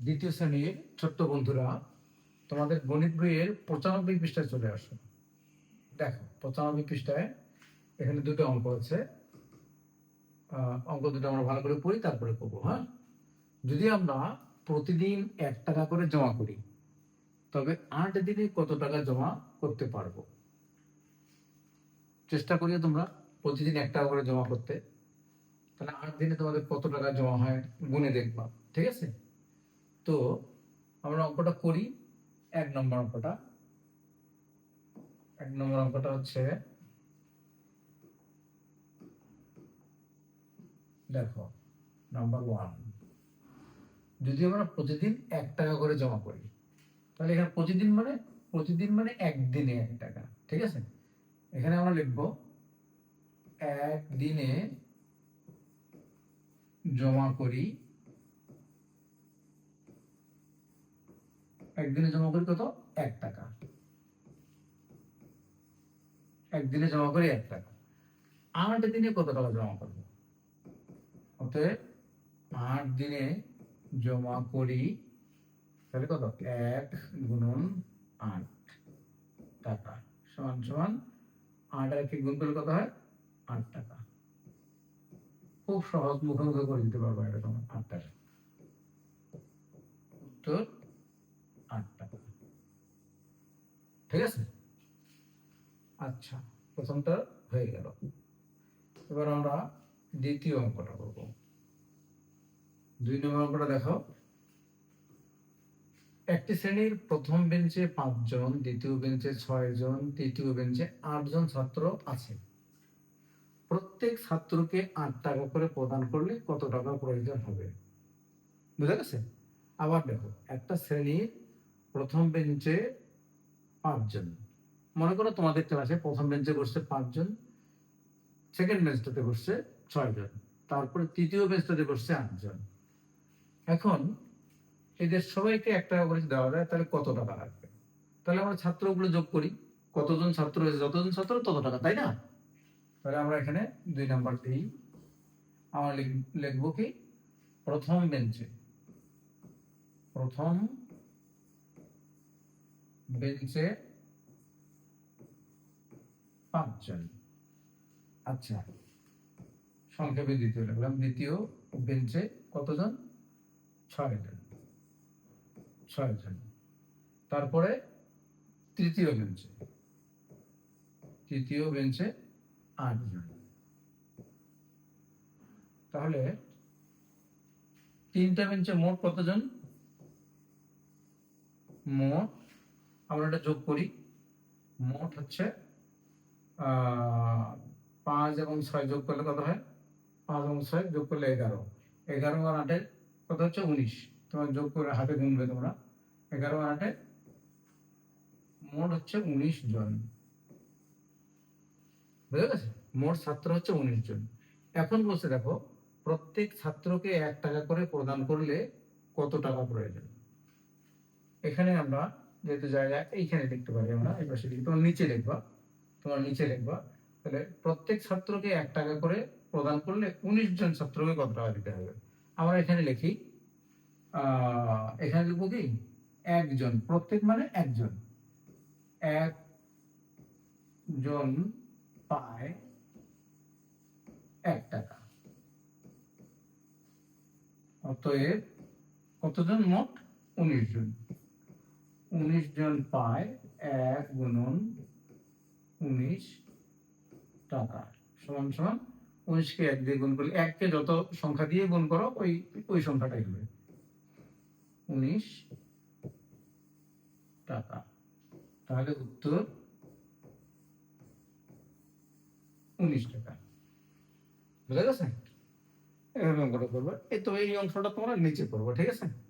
দ্বিতীয় শ্রেণির ছোট্ট বন্ধুরা, তোমাদের গণিত বইয়ের পঁচানব্বই পৃষ্ঠায় চলে আসো। দেখো, পঁচানব্বই পৃষ্ঠায় এখানে দুটো অঙ্ক আছে। অঙ্ক দুটো আমরা ভালো করে পড়ি, তারপরে করব হ্যাঁ? যদি আমরা প্রতিদিন এক টাকা করে জমা করি, তবে আট দিনে কত টাকা জমা করতে পারব? চেষ্টা করিও তোমরা প্রতিদিন এক টাকা করে জমা করতে। তাহলে আট দিনে তোমাদের কত টাকা জমা হয়, গুনে দেখবা, ঠিক আছে? তো আমরা অঙ্কটা করি। এক নম্বর অঙ্কটা। এক নম্বর অঙ্কটা হচ্ছে, দেখো নাম্বার ওয়ান যদি আমরা প্রতিদিন এক টাকা করে জমা করি, তাহলে এখানে প্রতিদিন মানে প্রতিদিন মানে একদিনে এক টাকা, ঠিক আছে? এখানে আমরা লিখব, একদিনে জমা করি একদিনে জমা করি কত? এক টাকা। একদিনে জমা করি এক টাকা। আট দিনে কত টাকা জমা করব? অতএব আট দিনে জমা করি তাহলে কত? এক গুণন আট টাকা। সমান সমান আট আর কি গুণ করলে কত হয়? আট টাকা। খুব সহজ মুখে মুখে করে দিতে পারব এটা তোমার আট টাকা উত্তর আট টাকা ঠিক আছে? আচ্ছা প্রথমটা হয়ে গেল। এবার আমরা দ্বিতীয় অঙ্কটা করব। দুই নম্বর অঙ্কটা দেখো একটি শ্রেণির প্রথম বেঞ্চে পাঁচজন, দ্বিতীয় বেঞ্চে ছয় জন তৃতীয় বেঞ্চে আটজন ছাত্র আছে। প্রত্যেক ছাত্রকে আট টাকা করে প্রদান করলে কত টাকা প্রয়োজন হবে? বুঝা গেছে? আবার দেখো, একটা শ্রেণির প্রথম বেঞ্চে পাঁচজন। মনে করো তোমাদের ক্লাসে প্রথম বেঞ্চে বসছে পাঁচজন সেকেন্ড বেঞ্চটাতে বসছে ছয়জন, তারপরে তৃতীয় বেঞ্চটাতে বসছে আটজন। এখন এদের সবাইকে এক টাকা করে দেওয়া যায়, তাহলে কত টাকা লাগবে? তাহলে আমরা ছাত্রগুলো যোগ করি, কতজন ছাত্র হয়েছে, যতজন ছাত্র তত টাকা, তাই না? তাহলে আমরা এখানে দুই নাম্বার দিই। আমরা লিখ- লিখব কি? প্রথম বেঞ্চে প্রথম বেঞ্চে পাঁচজন। আচ্ছা সংক্ষেপে দ্বিতীয় লিখলাম দ্বিতীয় বেঞ্চে কতজন? ছয়জন। ছয়জন। তারপরে তৃতীয় বেঞ্চে তৃতীয় বেঞ্চে আটজন। তাহলে তিনটা বেঞ্চে মোট কতজন? মোট আমরা এটা যোগ করি। মোট হচ্ছে পাঁচ এবং ছয় যোগ করলে কত হয়? পাঁচ এবং ছয় যোগ করলে এগারো। এগারো আর আটের কত হচ্ছে? উনিশ। তোমার যোগ করে হাতে গুনবে তোমরা। এগারো আর আটে মোট হচ্ছে উনিশ জন। বুঝে গেছে মোট ছাত্র হচ্ছে উনিশ জন। এখন বলছে, দেখো, প্রত্যেক ছাত্রকে এক টাকা করে প্রদান করলে কত টাকা প্রয়োজন? এখানে আমরা যেহেতু জায়গা এইখানে লিখতে পারি আমরা, এই পাশে তোমার নিচে লিখবা তোমার নিচে লিখবা তাহলে প্রত্যেক ছাত্রকে এক টাকা করে প্রদান করলে উনিশ জন ছাত্রকে কত টাকা দিতে হবে? আমরা এখানে লিখি এখানে লিখব কি? একজন, প্রত্যেক মানে একজন। একজন পায় এক টাকা। অতএব কতজন মোট? উনিশ জন। উনিশ জন পায় এক গুণন উনিশ টাকা। সমান সমান উনিশকে এক দিয়ে গুণ করলে এককে যত সংখ্যা দিয়ে গুণ করো, ওই ওই সংখ্যাটাই হবে। উনিশ টাকা। তাহলে উত্তর উনিশ টাকা। বুঝা গেছে? এভাবে অঙ্কটা করব। এই তো এই অংশটা তোমরা নিচে করব, ঠিক আছে?